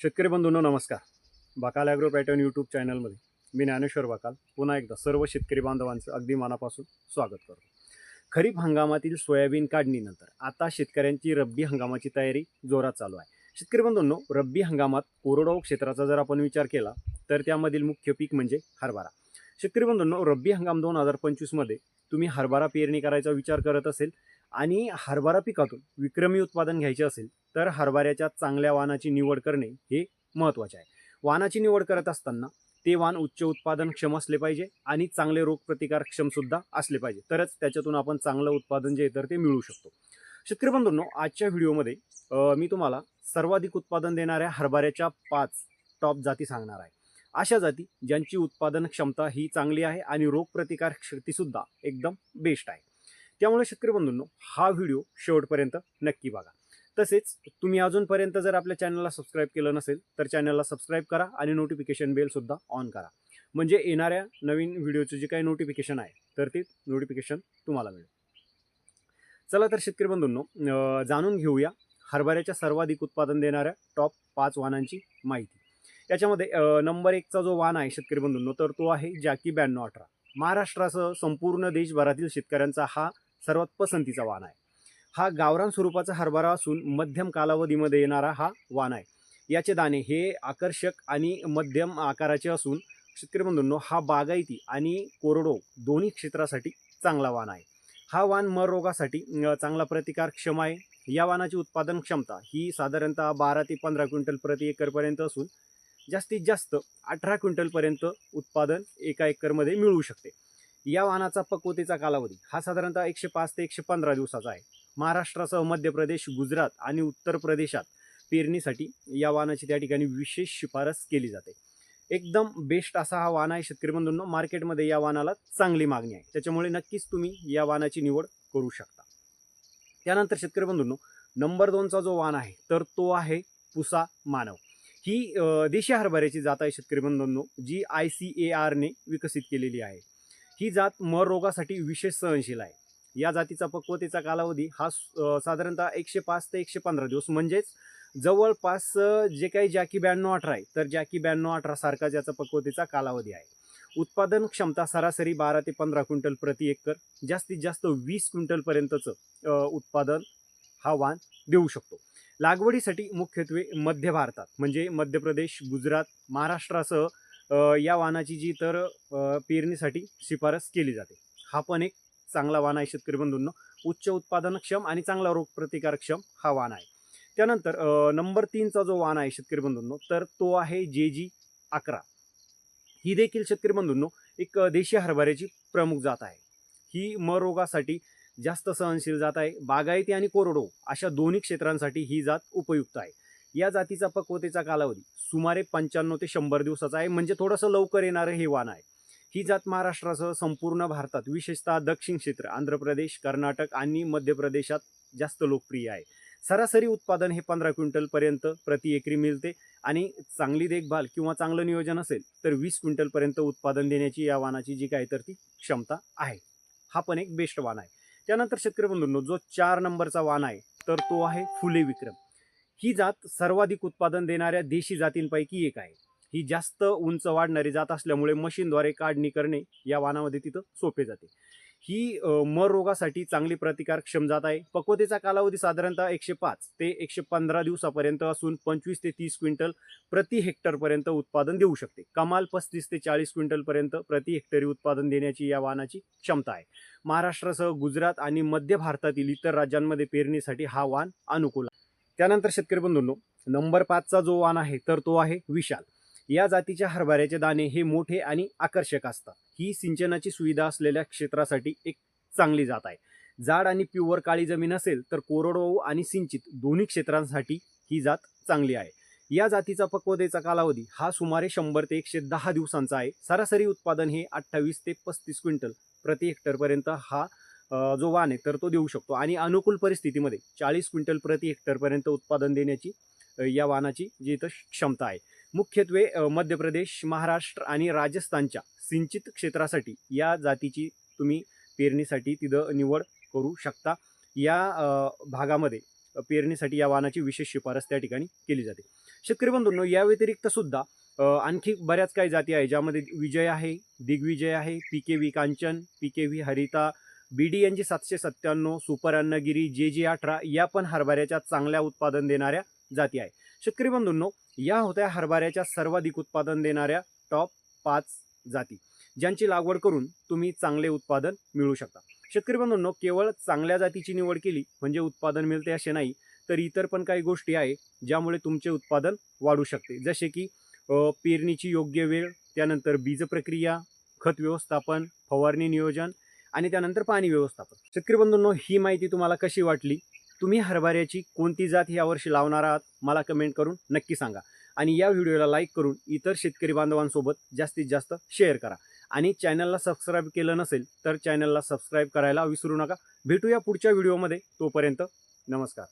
शेतकरी बंधूंनो नमस्कार. बाकाल agro pattern YouTube चॅनलमध्ये मी ज्ञानेश्वर बाकाल पुन्हा एकदा सर्व शेतकरी बांधवांचं अगदी मनापासून स्वागत करतो. खरीप हंगामातील सोयाबीन काढणीनंतर आता शेतकऱ्यांची रब्बी हंगामाची तयारी जोरात चालू आहे. शेतकरी बंधूंनो रब्बी हंगामात कोरडवाहू क्षेत्राचा जर आपण विचार केला तर त्यामधील मुख्य पीक म्हणजे हरभरा. शेतकरी बंधूंनो रब्बी हंगाम दोन हजार पंचवीसमध्ये तुम्ही हरभरा पेरणी करायचा विचार करत असेल आणि हरभरा पिकातून विक्रमी उत्पादन घ्यायचे असेल तर हरभऱ्याच्या चांगल्या वाणाची निवड करणे हे महत्त्वाचे आहे. वानाची निवड करत असताना ते वाण उच्च उत्पादन क्षम असले पाहिजे आणि चांगले रोगप्रतिकारक्षमसुद्धा असले पाहिजे. तरच त्याच्यातून आपण चांगलं उत्पादन जे आहे तर ते मिळू शकतो. शेतकरी बंधूंनो आजच्या व्हिडिओमध्ये मी तुम्हाला सर्वाधिक उत्पादन देणाऱ्या हरभऱ्याच्या पाच टॉप जाती सांगणार आहे. अशा जाती ज्यांची उत्पादन क्षमता ही चांगली आहे आणि रोगप्रतिकार शक्तीसुद्धा एकदम बेस्ट आहे. त्यामुळे शेतकरी बंधूंनो हा व्हिडिओ शेवटपर्यंत नक्की बघा. तसेच तुम्ही अजूनपर्यंत जर आपल्या चॅनलला सबस्क्राईब केलं नसेल तर चॅनलला सबस्क्राईब करा आणि नोटिफिकेशन बेलसुद्धा ऑन करा. म्हणजे येणाऱ्या नवीन व्हिडिओचे जे काही नोटिफिकेशन आहे तर ते नोटिफिकेशन तुम्हाला मिळेल. चला तर शेतकरी बंधूंनो जाणून घेऊया हरभऱ्याच्या सर्वाधिक उत्पादन देणाऱ्या टॉप पाच वाहनांची माहिती. याच्यामध्ये नंबर एकचा जो वाहन आहे शेतकरी बंधूंनो तर तो आहे जॅकी ब्याण्णव अठरा. महाराष्ट्रासह संपूर्ण देशभरातील शेतकऱ्यांचा हा सर्वात पसंतीचा वाहन आहे. हा गावरान स्वरूपाचा हरभरा असून मध्यम कालावधीमध्ये येणारा हा वाण आहे. याचे दाणे हे आकर्षक आणि मध्यम आकाराचे असून शेतकरी बंधूंनो हा बागायती आणि कोरडो दोन्ही क्षेत्रासाठी चांगला वाण आहे. हा वाण मर रोगासाठी चांगला प्रतिकारक्षम आहे. या वाणाची उत्पादन क्षमता ही साधारणतः बारा ते पंधरा क्विंटल प्रति एकरपर्यंत असून जास्तीत जास्त अठरा क्विंटलपर्यंत उत्पादन एका एकरमध्ये मिळू शकते. या वाहनाचा पक्वतेचा कालावधी हा साधारणतः एकशे पाच ते एकशे पंधरा दिवसाचा आहे. महाराष्ट्रासह मध्य प्रदेश गुजरात आणि उत्तर प्रदेशात पेरणीसाठी या वाहनाची त्या ठिकाणी विशेष शिफारस केली जाते. एकदम बेस्ट असा हा वाहन आहे शेतकरी बंधूंनो. मार्केटमध्ये या वाहनाला चांगली मागणी आहे. त्याच्यामुळे नक्कीच तुम्ही या वाहनाची निवड करू शकता. त्यानंतर शेतकरी बंधूंनो नंबर दोनचा जो वाहन आहे तर तो आहे पुसा मानव. ही देशी हरभऱ्याची जात आहे शेतकरी बंधूंनो जी आय सी ए आरने विकसित केलेली आहे. ही जात मर रोगासाठी विशेष सहनशील आहे. या जातीचा पक्वतेचा कालावधी हा साधारणतः एकशे पाच ते एकशे पंधरा दिवस. म्हणजेच जवळपास जे काही जॅकी ब्याण्णव अठरा आहे तर जॅकी ब्याण्णव अठरा सारखा ज्याचा पक्वतेचा कालावधी आहे. उत्पादन क्षमता सरासरी बारा ते पंधरा क्विंटल प्रति एकर. जास्तीत जास्त वीस क्विंटलपर्यंतचं उत्पादन हा वाण देऊ शकतो. लागवडीसाठी मुख्यत्वे मध्य भारतात म्हणजे मध्य प्रदेश गुजरात महाराष्ट्रासह या वाहनाची जी तर पेरणीसाठी शिफारस केली जाते. हा पण एक चांगला वाण आहे शेतकरी बंधूंनो. उच्च उत्पादनक्षम आणि चांगला रोगप्रतिकारक्षम हा वाण आहे. त्यानंतर नंबर तीनचा जो वाण आहे शेतकरी बंधूंनो तर तो आहे जे जी अकरा. ही देखील शेतकरी बंधूंनो एक देशी हरभऱ्याची प्रमुख जात आहे. ही म रोगासाठी जास्त सहनशील जात आहे. बागायती आणि कोरडो अशा दोन्ही क्षेत्रांसाठी ही जात उपयुक्त आहे. या जातीचा पक्वतेचा कालावधी सुमारे पंच्याण्णव ते शंभर दिवसाचा आहे. म्हणजे थोडंसं लवकर येणारं हे वाण आहे. ही जात महाराष्ट्रासह संपूर्ण भारतात विशेषतः दक्षिण क्षेत्र आंध्र प्रदेश कर्नाटक आणि मध्य प्रदेशात जास्त लोकप्रिय आहे. सरासरी उत्पादन हे पंधरा क्विंटलपर्यंत प्रति एकरी मिळते आणि चांगली देखभाल किंवा चांगलं नियोजन असेल तर वीस क्विंटलपर्यंत उत्पादन देण्याची या वाणाची जी काय तर ती क्षमता आहे. हा पण एक बेस्ट वाण आहे. त्यानंतर शेतकरी बंधूंनो जो चार नंबरचा वाण आहे तर तो आहे फुले विक्रम. ही जात सर्वाधिक उत्पादन देणाऱ्या देशी जातींपैकी एक आहे. ही जास्त उंच वाढणारी जात असल्यामुळे मशीनद्वारे काढणी करणे या वाहनामध्ये तिथं सोपे जाते. ही मर रोगासाठी चांगली प्रतिकारक्षम जात आहे. पक्वतेचा कालावधी साधारणतः एकशे पाच ते एकशे पंधरा दिवसापर्यंत असून पंचवीस ते तीस क्विंटल प्रति हेक्टरपर्यंत उत्पादन देऊ शकते. कमाल पस्तीस ते चाळीस क्विंटलपर्यंत प्रति हेक्टरी उत्पादन देण्याची या वाहनाची क्षमता आहे. महाराष्ट्रासह गुजरात आणि मध्य भारतातील इतर राज्यांमध्ये पेरणीसाठी हा वाहन अनुकूल आहे. त्यानंतर शेतकरी बंधूंनो नंबर पाचचा जो वाहन आहे तर तो आहे विशाल. या जातीच्या हरभऱ्याचे दाणे हे मोठे आणि आकर्षक असतात. ही सिंचनाची सुविधा असलेल्या क्षेत्रासाठी एक चांगली जात आहे. जाड आणि प्युअर काळी जमीन असेल तर कोरडवाहू आणि सिंचित दोन्ही क्षेत्रांसाठी ही जात चांगली आहे. या जातीचा पक्वतेचा कालावधी हा सुमारे शंभर ते एकशे दहा दिवसांचा आहे. सरासरी उत्पादन हे अठ्ठावीस ते पस्तीस क्विंटल प्रति हेक्टरपर्यंत हा जो वाण आहे तर तो देऊ शकतो. आणि अनुकूल परिस्थितीमध्ये चाळीस क्विंटल प्रति हेक्टरपर्यंत उत्पादन देण्याची या वाहनाची जी इथं क्षमता आहे. मुख्यत्वे मध्य प्रदेश महाराष्ट्र आणि राजस्थानच्या सिंचित क्षेत्रासाठी या जातीची तुम्ही पेरणीसाठी तिथं निवड करू शकता. या भागामध्ये पेरणीसाठी या वाहनाची विशेष शिफारस त्या ठिकाणी केली जाते. शेतकरी बंधूंनो या व्यतिरिक्त सुद्धा आणखी बऱ्याच काही जाती आहे ज्यामध्ये विजय आहे दिग्विजय आहे P K V Kanchan P K V Harita B D N G सातशे सत्त्याण्णव सुपर अन्नगिरी जे जे अठरा या पण हरभऱ्याच्या चांगल्या उत्पादन देणाऱ्या जाती आहे. शेतकरी बंधूंनो या होत्या हरभऱ्याच्या सर्वाधिक उत्पादन देणाऱ्या टॉप पाच जाती ज्यांची लागवड करून तुम्ही चांगले उत्पादन मिळू शकता. शेतकरी बंधूंनो केवळ चांगल्या जातीची निवड केली म्हणजे उत्पादन मिळते असे नाही तर इतर पण काही गोष्टी आहे ज्यामुळे तुमचे उत्पादन वाढू शकते. जसे की पेरणीची योग्य वेळ त्यानंतर बीज प्रक्रिया खत व्यवस्थापन फवारणी नियोजन आणि त्यानंतर पाणी व्यवस्थापन. शेतकरी बंधूंनो ही माहिती तुम्हाला कशी वाटली? तुम्ही हरभऱ्याची कोणती जात यावर्षी लावणार आहात मला कमेंट करून नक्की सांगा. आणि या व्हिडिओला लाईक करून इतर शेतकरी बांधवांसोबत जास्तीत जास्त शेअर करा. आणि चॅनलला सबस्क्राईब केलं नसेल तर चॅनलला सबस्क्राईब करायला विसरू नका. भेटूया पुढच्या व्हिडिओमध्ये तोपर्यंत नमस्कार.